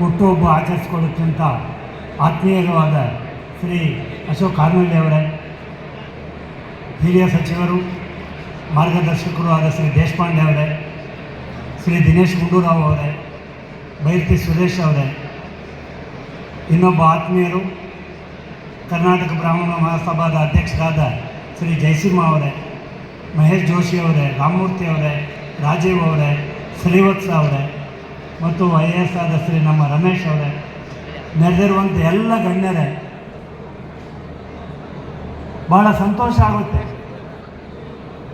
ಹುಟ್ಟುಹಬ್ಬ ಆಚರಿಸ್ಕೊಳ್ಳೋಕ್ಕಿಂತ ಆತ್ಮೀಯವಾದ ಶ್ರೀ ಅಶೋಕ್ ಕಾರ್ನಳ್ಳಿ ಅವರೇ, ಹಿರಿಯ ಸಚಿವರು, ಮಾರ್ಗದರ್ಶಕರು ಆದ ಶ್ರೀ ದೇಶಪಾಂಡೆ ಅವರೇ, ಶ್ರೀ ದಿನೇಶ್ ಗುಂಡೂರಾವ್ ಅವರೇ ಬೈರ್ತಿ ಸುರೇಶ್ ಅವರೇ, ಇನ್ನೊಬ್ಬ ಆತ್ಮೀಯರು, ಕರ್ನಾಟಕ ಬ್ರಾಹ್ಮಣ ಮಹಾಸಭಾದ ಅಧ್ಯಕ್ಷರಾದ ಶ್ರೀ ಜಯಸಿಂಹ ಅವರೇ, ಮಹೇಶ್ ಜೋಶಿ ಅವರೇ, ರಾಮಮೂರ್ತಿ ಅವರೇ, ರಾಜೀವ್ ಅವರೇ, ಶ್ರೀವತ್ಸ ಅವರೇ ಮತ್ತು ಐ ಎ ಎಸ್ ಆದ ಶ್ರೀ ನಮ್ಮ ರಮೇಶ್ ಅವರೇ. ನೆರೆದಿರುವಂಥ ಎಲ್ಲ ಗಣ್ಯರೇ ಭಾಳ ಸಂತೋಷ ಆಗುತ್ತೆ.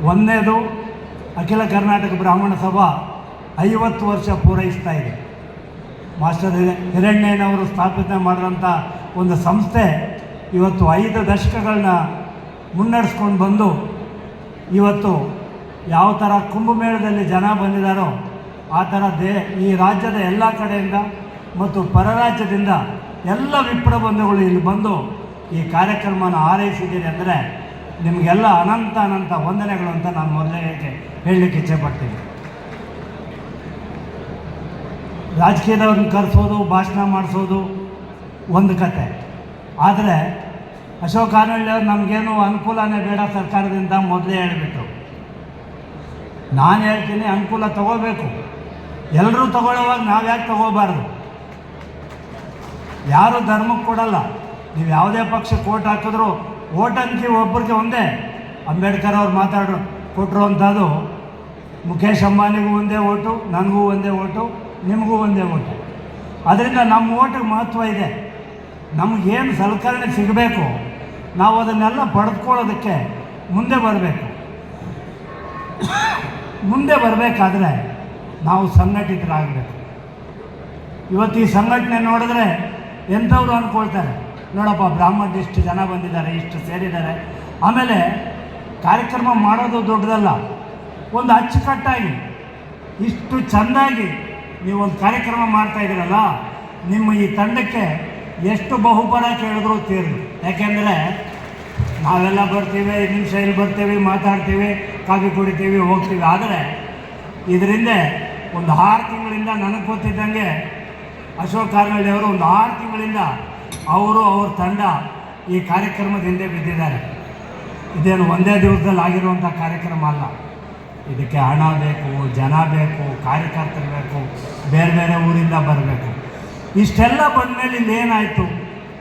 ಒಂದನೇದು ಅಖಿಲ ಕರ್ನಾಟಕ ಬ್ರಾಹ್ಮಣ ಸಭಾ ಐವತ್ತು ವರ್ಷ ಪೂರೈಸ್ತಾ ಇದೆ. ಮಾಸ್ಟರ್ ಹಿರ- ಹಿರಣ್ಣಯ್ಯನವರು ಸ್ಥಾಪನೆ ಮಾಡಿದಂಥ ಒಂದು ಸಂಸ್ಥೆ ಇವತ್ತು ಐದು ದಶಕಗಳನ್ನ ಮುನ್ನಡೆಸ್ಕೊಂಡು ಬಂದು, ಇವತ್ತು ಯಾವ ಥರ ಕುಂಭಮೇಳದಲ್ಲಿ ಜನ ಬಂದಿದ್ದಾರೋ ಆ ಥರ ದೇ ಈ ರಾಜ್ಯದ ಎಲ್ಲ ಕಡೆಯಿಂದ ಮತ್ತು ಪರರಾಜ್ಯದಿಂದ ಎಲ್ಲ ವಿಪ್ರ ಬಂಧುಗಳು ಇಲ್ಲಿ ಬಂದು ಈ ಕಾರ್ಯಕ್ರಮನ ಆರೈಸಿದ್ದೀರಿ ಅಂದರೆ ನಿಮಗೆಲ್ಲ ಅನಂತ ಅನಂತ ವಂದನೆಗಳು ಅಂತ ನಾನು ಮೊದಲೇ ಹೇಳಲಿಕ್ಕೆ ಇಚ್ಛೆಪಡ್ತೀನಿ ರಾಜಕೀಯದವ್ರನ್ನ ಕರೆಸೋದು, ಭಾಷಣ ಮಾಡಿಸೋದು ಒಂದು ಕತೆ. ಆದರೆ ಅಶೋಕ್ ಆನಳ್ಳಿ ಅವ್ರು ನಮಗೇನು ಅನುಕೂಲನೇ ಬೇಡ ಸರ್ಕಾರದಿಂದ ಮೊದಲೇ ಹೇಳಿಬಿಟ್ರು. ನಾನು ಹೇಳ್ತೀನಿ ಅನುಕೂಲ ತಗೋಬೇಕು. ಎಲ್ಲರೂ ತಗೊಳ್ಳೋವಾಗ ನಾವು ಯಾಕೆ ತಗೋಬಾರ್ದು? ಯಾರು ಧರ್ಮಕ್ಕೆ ಕೊಡಲ್ಲ. ನೀವು ಯಾವುದೇ ಪಕ್ಷಕ್ಕೆ ಓಟ್ ಹಾಕಿದ್ರು ಓಟ್ ಅಂತೀವಿ ಒಬ್ಬರಿಗೆ ಒಂದೇ. ಅಂಬೇಡ್ಕರ್ ಅವ್ರು ಮಾತಾಡೋ ಕೊಟ್ಟರು ಅಂಥದ್ದು ಮುಖೇಶ್ ಅಂಬಾನಿಗೂ ಒಂದೇ ಓಟು, ನನಗೂ ಒಂದೇ ಓಟು, ನಿಮಗೂ ಒಂದೇ ಓಟು. ಅದರಿಂದ ನಮ್ಮ ಓಟಿಗೆ ಮಹತ್ವ ಇದೆ. ನಮಗೇನು ಸಲಕರಣೆ ಸಿಗಬೇಕು, ನಾವು ಅದನ್ನೆಲ್ಲ ಪಡೆದುಕೊಳ್ಳೋದಕ್ಕೆ ಮುಂದೆ ಬರಬೇಕು. ಮುಂದೆ ಬರಬೇಕಾದ್ರೆ ನಾವು ಸಂಘಟಿತರಾಗಬೇಕು ಇವತ್ತು ಈ ಸಂಘಟನೆ ನೋಡಿದ್ರೆ ಎಂಥವ್ರು ಅಂದ್ಕೊಳ್ತಾರೆ, ನೋಡಪ್ಪ ಬ್ರಾಹ್ಮಣರು ಇಷ್ಟು ಜನ ಬಂದಿದ್ದಾರೆ, ಇಷ್ಟು ಸೇರಿದ್ದಾರೆ. ಆಮೇಲೆ ಕಾರ್ಯಕ್ರಮ ಮಾಡೋದು ದೊಡ್ಡದಲ್ಲ, ಒಂದು ಅಚ್ಚುಕಟ್ಟಾಗಿ, ಇಷ್ಟು ಚೆಂದಾಗಿ ನೀವೊಂದು ಕಾರ್ಯಕ್ರಮ ಮಾಡ್ತಾ ಇದ್ದೀರಲ್ಲ, ನಿಮ್ಮ ಈ ತಂಡಕ್ಕೆ ಎಷ್ಟು ಬಹುಪರ ಕೇಳಿದ್ರು ತೀರ್ದು ಯಾಕೆಂದರೆ ನಾವೆಲ್ಲ ಬರ್ತೀವಿ, ನಿಮ್ಮ ಇಲ್ಲಿ ಬರ್ತೀವಿ, ಮಾತಾಡ್ತೀವಿ, ಕಾಫಿ ಕುಡಿತೀವಿ, ಹೋಗ್ತೀವಿ. ಆದರೆ ಇದರಿಂದ ಒಂದು ಆರು ತಿಂಗಳಿಂದ ನನಗೆ ಗೊತ್ತಿದ್ದಂಗೆ ಅಶೋಕ್ ಕಾರನಳ್ಳಿ ಅವರು ಒಂದು ಆರು ತಿಂಗಳಿಂದ ಅವರು ಅವ್ರ ತಂಡ ಈ ಕಾರ್ಯಕ್ರಮದ ಹಿಂದೆ ಬಿದ್ದಿದ್ದಾರೆ. ಇದೇನು ಒಂದೇ ದಿವಸದಲ್ಲಿ ಆಗಿರುವಂಥ ಕಾರ್ಯಕ್ರಮ ಅಲ್ಲ. ಇದಕ್ಕೆ ಹಣ ಬೇಕು, ಜನ ಬೇಕು, ಕಾರ್ಯಕರ್ತರು ಬೇಕು, ಬೇರೆ ಬೇರೆ ಊರಿಂದ ಬರಬೇಕು. ಇಷ್ಟೆಲ್ಲ ಬಂದಮೇಲೆ ಇನ್ನೇನಾಯಿತು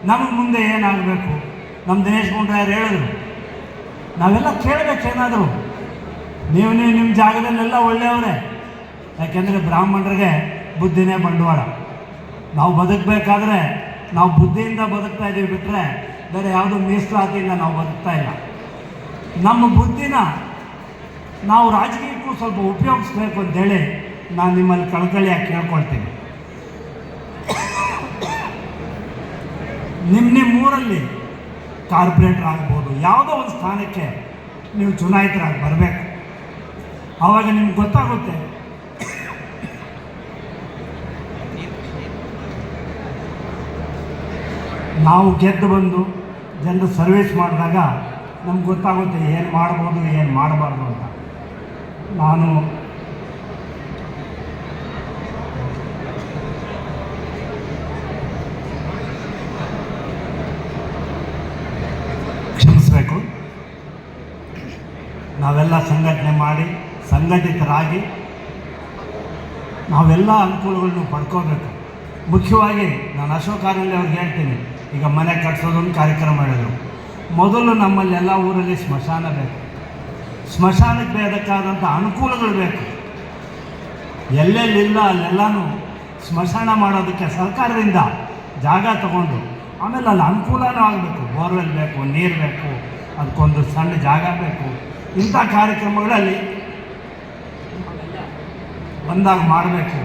ನಮಗೆ ಮುಂದೆ ಏನಾಗಬೇಕು? ನಮ್ಮ ದಿನೇಶ್ ಗುಂಡ್ರಾಯರು ಹೇಳಿದ್ರು. ನಾವೆಲ್ಲ ಕೇಳಬೇಕೇನಾದರೂ ನೀವು ನೀವು ನಿಮ್ಮ ಜಾಗದಲ್ಲೆಲ್ಲ ಒಳ್ಳೆಯವರೇ. ಯಾಕೆಂದರೆ ಬ್ರಾಹ್ಮಣರಿಗೆ ಬುದ್ಧಿನೇ ಬಂಡವಾಳ. ನಾವು ಬದುಕಬೇಕಾದ್ರೆ ನಾವು ಬುದ್ಧಿಯಿಂದ ಬದುಕ್ತಾ ಇದ್ದೀವಿ ಬಿಟ್ಟರೆ ಬೇರೆ ಯಾವುದೋ ಮೀಸಲಾತಿಯಿಂದ ನಾವು ಬದುಕ್ತಾ ಇಲ್ಲ. ನಮ್ಮ ಬುದ್ಧಿನ ನಾವು ರಾಜಕೀಯಕ್ಕೂ ಸ್ವಲ್ಪ ಉಪಯೋಗಿಸ್ಬೇಕು ಅಂತೇಳಿ ನಾನು ನಿಮ್ಮಲ್ಲಿ ಕಳಕಳಿಯಾಗಿ ಕೇಳ್ಕೊಳ್ತೀನಿ. ನಿಮ್ಮ ನಿಮ್ಮ ಊರಲ್ಲಿ ಕಾರ್ಪೊರೇಟರ್ ಆಗ್ಬೋದು, ಯಾವುದೋ ಒಂದು ಸ್ಥಾನಕ್ಕೆ ನೀವು ಚುನಾಯಿತರಾಗಿ ಬರಬೇಕು. ಆವಾಗ ನಿಮ್ಗೆ ಗೊತ್ತಾಗುತ್ತೆ ನಾವು ಗೆದ್ದು ಬಂದು ಜನರು ಸರ್ವಿಸ್ ಮಾಡಿದಾಗ ನಮ್ಗೆ ಗೊತ್ತಾಗುತ್ತೆ ಏನು ಮಾಡ್ಬೋದು, ಏನು ಮಾಡಬಾರ್ದು ಅಂತ. ನಾನು ಕ್ಷಮಿಸಬೇಕು. ನಾವೆಲ್ಲ ಸಂಘಟನೆ ಮಾಡಿ ಸಂಘಟಿತರಾಗಿ ನಾವೆಲ್ಲ ಅನುಕೂಲಗಳನ್ನು ಪಡ್ಕೋಬೇಕು. ಮುಖ್ಯವಾಗಿ ನಾನು ಅಶೋಕ್ ಆರಲ್ಲಿ ಅವ್ರಿಗೆ ಹೇಳ್ತೀನಿ ಈಗ ಮನೆ ಕಟ್ಸೋದೊಂದು ಕಾರ್ಯಕ್ರಮ ಮಾಡಿದರು ಮೊದಲು ನಮ್ಮಲ್ಲಿ ಎಲ್ಲ ಊರಲ್ಲಿ ಸ್ಮಶಾನ ಬೇಕು. ಸ್ಮಶಾನಕ್ಕೆ ಬೇಕಾದಂಥ ಅನುಕೂಲಗಳು ಬೇಕು. ಎಲ್ಲೆಲ್ಲಿಲ್ಲ ಅಲ್ಲೆಲ್ಲನೂ ಸ್ಮಶಾನ ಮಾಡೋದಕ್ಕೆ ಸರ್ಕಾರದಿಂದ ಜಾಗ ತಗೊಂಡು ಆಮೇಲೆ ಅಲ್ಲಿ ಅನುಕೂಲನೂ ಆಗಬೇಕು. ಬೋರ್ವೆಲ್ ಬೇಕು, ನೀರು ಬೇಕು, ಅದಕ್ಕೊಂದು ಸಣ್ಣ ಜಾಗ ಬೇಕು. ಇಂಥ ಕಾರ್ಯಕ್ರಮಗಳಲ್ಲಿ ಬಂದಾಗ ಮಾಡಬೇಕು.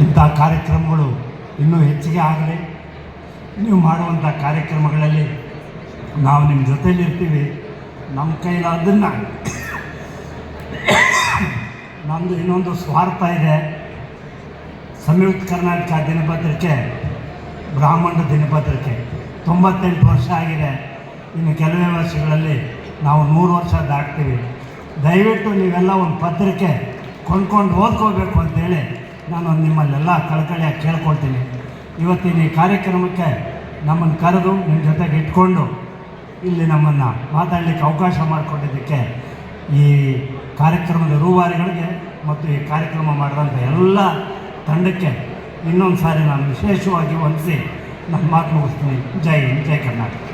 ಇಂಥ ಕಾರ್ಯಕ್ರಮಗಳು ಇನ್ನೂ ಹೆಚ್ಚಿಗೆ ಆಗಲಿ, ನೀವು ಮಾಡುವಂಥ ಕಾರ್ಯಕ್ರಮಗಳಲ್ಲಿ ನಾವು ನಿಮ್ಮ ಜೊತೆಲಿ ಇರ್ತೀವಿ. ನಮ್ಮ ಕೈಲಾದನ್ನು ನಮ್ಮದು ಇನ್ನೊಂದು ಸ್ವಾರ್ಥ ಇದೆ. ಸಂಯುಕ್ತ ಕರ್ನಾಟಕ ದಿನಪತ್ರಿಕೆ, ಬ್ರಾಹ್ಮಣ ದಿನಪತ್ರಿಕೆ ತೊಂಬತ್ತೆಂಟು ವರ್ಷ ಆಗಿದೆ. ಇನ್ನು ಕೆಲವೇ ವರ್ಷಗಳಲ್ಲಿ ನಾವು ನೂರು ವರ್ಷ ದಾಟ್ತೀವಿ. ದಯವಿಟ್ಟು ನೀವೆಲ್ಲ ಒಂದು ಪತ್ರಿಕೆ ಕೊಂಡ್ಕೊಂಡು ಓದ್ಕೋಬೇಕು ಅಂತೇಳಿ ನಾನು ನಿಮ್ಮಲ್ಲೆಲ್ಲ ಕಳಕಳಿಯಾಗಿ ಕೇಳ್ಕೊಳ್ತೀನಿ. ಇವತ್ತಿನ ಈ ಕಾರ್ಯಕ್ರಮಕ್ಕೆ ನಮ್ಮನ್ನು ಕರೆದು ನಿಮ್ಮ ಜೊತೆಗೆ ಇಟ್ಕೊಂಡು ಇಲ್ಲಿ ನಮ್ಮನ್ನು ಮಾತಾಡಲಿಕ್ಕೆ ಅವಕಾಶ ಮಾಡಿಕೊಟ್ಟಿದ್ದಕ್ಕೆ ಈ ಕಾರ್ಯಕ್ರಮದ ರೂವಾರಿಗಳಿಗೆ ಮತ್ತು ಈ ಕಾರ್ಯಕ್ರಮ ಮಾಡಿದಂಥ ಎಲ್ಲ ತಂಡಕ್ಕೆ ಇನ್ನೊಂದು ಸಾರಿ ನಾನು ವಿಶೇಷವಾಗಿ ವಂದಿಸಿ ನನ್ನ ಮಾತು ಮುಗಿಸ್ತೀನಿ. ಜೈ ಜೈ ಕರ್ನಾಟಕ.